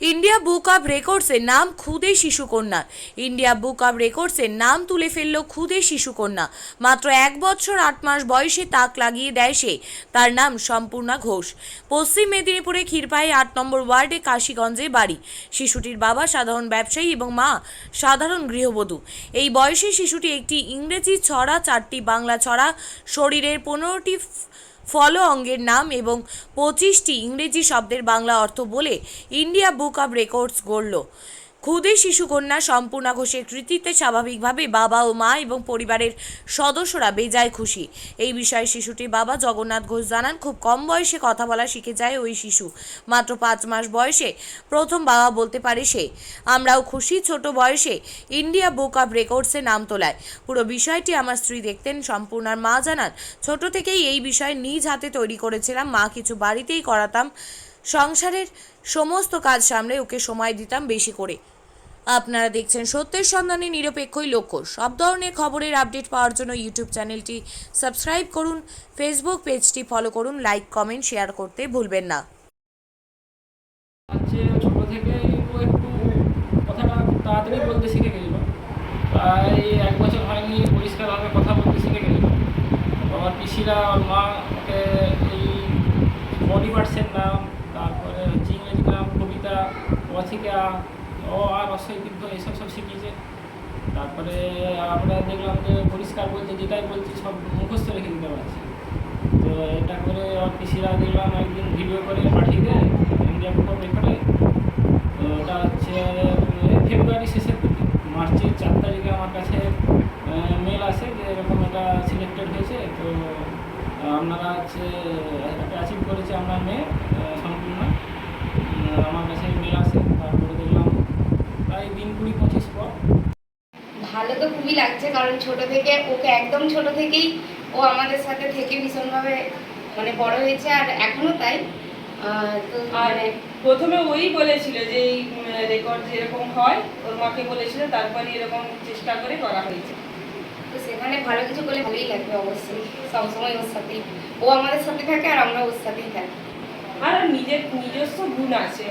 India book of রেকর্ডসের নাম খুদে শিশুকন্যা। India book of রেকর্ডসের নাম তুলে ফেলল খুদে শিশুকন্যা। মাত্র এক বছর আট মাস বয়সে তাক লাগিয়ে দেয় সে। তার নাম সম্পূর্ণা ঘোষ। পশ্চিম মেদিনীপুরে ক্ষীরপায়ে আট নম্বর ওয়ার্ডে কাশীগঞ্জে বাড়ি। শিশুটির বাবা সাধারণ ব্যবসায়ী এবং মা সাধারণ গৃহবধূ। এই বয়সে শিশুটি একটি ইংরেজি ছড়া, চারটি বাংলা ছড়া, শরীরের পনেরোটি ফলো অঙ্গের নাম এবং পঁচিশটি ইংরেজি শব্দের বাংলা অর্থ বলে ইন্ডিয়া বুক অব রেকর্ডস গড়ল। ক্ষুদে শিশুকন্যা সম্পূর্ণা ঘোষের কৃতিত্বে স্বাভাবিকভাবে বাবা ও মা এবং পরিবারের সদস্যরা বেজায় খুশি। এই বিষয়ে শিশুটির বাবা জগন্নাথ ঘোষ জানান, খুব কম বয়সে কথা বলা শিখে যায় ওই শিশু। মাত্র পাঁচ মাস বয়সে প্রথম বাবা বলতে পারে সে, আমরাও খুশি ছোট বয়সে ইন্ডিয়া বুক অব রেকর্ডসে নাম তোলায়। পুরো বিষয়টি আমার স্ত্রী দেখতেন, সম্পূর্ণার মা জানান, ছোট থেকেই এই বিষয় নিজ হাতে তৈরি করেছিলাম, মা কিছু বাড়িতেই করাতাম সংসারের সমস্ত কাজ সামলে ওকে সময় দিতাম বেশি করে। আপনারা দেখছেন সত্যের সন্ধানে, নিরপেক্ষই লক্ষ্য। সব ধরনের খবরের আপডেট পাওয়ার জন্য ইউটিউব চ্যানেলটি সাবস্ক্রাইব করুন ফেসবুক পেজটি ফলো করুন লাইক কমেন্ট শেয়ার করতে ভুলবেন না। একটু কথাটা পরিষ্কারভাবে কথা বলতে শিখে আমার পিসিরা, ওর মা ওকে এই বডি পার্টসের নাম তারপরে হচ্ছে ইংরেজি নাম কবিতা অথিকা ও আর অশ্বদীর্ঘ এইসব সব শিখিয়েছে। তারপরে আমরা দেখলাম যে পরিষ্কার বলতে যেটাই বলছি, সব মুখস্থ রেখে দিতে পারছি। তো এটা করে পিসিরা দেখলাম, একদিন ভিডিও করে পাঠিয়ে দেয় ইন্ডিয়া অফ রেকর্ডে তো ওটা হচ্ছে ফেব্রুয়ারি শেষের দিকে। মার্চের চার তারিখে আমার কাছে মেল আসে যে এরকম এটা সিলেক্টেড হয়েছে। তো, আপনারা হচ্ছে অ্যাচিভ করেছে আপনার মেয়ে আহ, সম্পূর্ণ উম, আমার কাছে মেল আসে তারপরে দেখলাম প্রায় দিন কুড়ি পঁচিশ পর ভালো তো খুবই লাগছে কারণ ছোট থেকে ওকে একদম ছোট থেকেই ও আমাদের সাথে থেকে ভীষণভাবে মানে বড় হয়েছে আর এখনও তাই। আর মানে প্রথমে ওই বলেছিল যে এই রেকর্ড যেরকম হয় ওর মাকে বলেছিল তারপরে এরকম চেষ্টা করে করা হয়েছে। তো সেখানে ভালো কিছু করলে ভালোই লাগবে অবশ্যই সবসময় ওর সাথেই। ও আমাদের সাথে থাকে আর আমরা ওর সাথেই থাকি। আর নিজের নিজস্ব গুণ আছে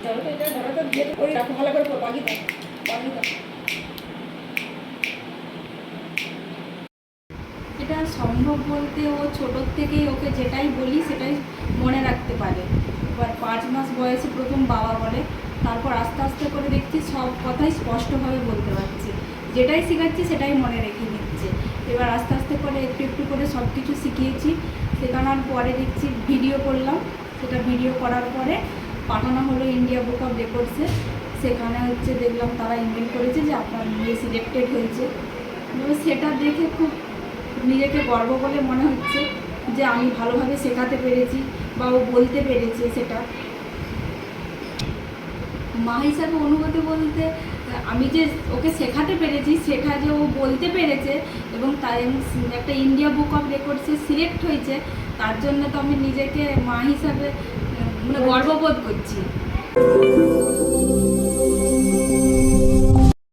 এটা সম্ভব বলতে ও ছোটোর থেকেই ওকে যেটাই বলি সেটাই মনে রাখতে পারে। এবার পাঁচ মাস বয়সে প্রথম বাবা বলে, তারপর আস্তে আস্তে করে দেখছি সব কথাই স্পষ্টভাবে বলতে পারছে। যেটাই শেখাচ্ছি সেটাই মনে রেখে নিচ্ছে এবার আস্তে আস্তে করে একটু একটু করে সব কিছু শিখিয়েছি। শেখানোর পরে দেখছি ভিডিও করলাম। সেটা ভিডিও করার পরে পাঠানো হলো ইন্ডিয়া বুক অফ রেকর্ডসে সেখানে হচ্ছে দেখলাম তারা ইমেল করেছে যে আপনার মেয়ে সিলেক্টেড হয়েছে। সেটা দেখে খুব নিজেকে গর্ব বলে মনে হচ্ছে যে আমি ভালোভাবে শেখাতে পেরেছি বা ও বলতে পেরেছে সেটা। মা হিসাবে অনুভূতি বলতে, আমি যে ওকে শেখাতে পেরেছি, সেটা যে বলতে পেরেছে এবং তাই একটা ইন্ডিয়া বুক অফ রেকর্ডসে সিলেক্ট হয়েছে, তার জন্য তো আমি নিজেকে মা হিসাবে মানে গর্ববোধ করছি।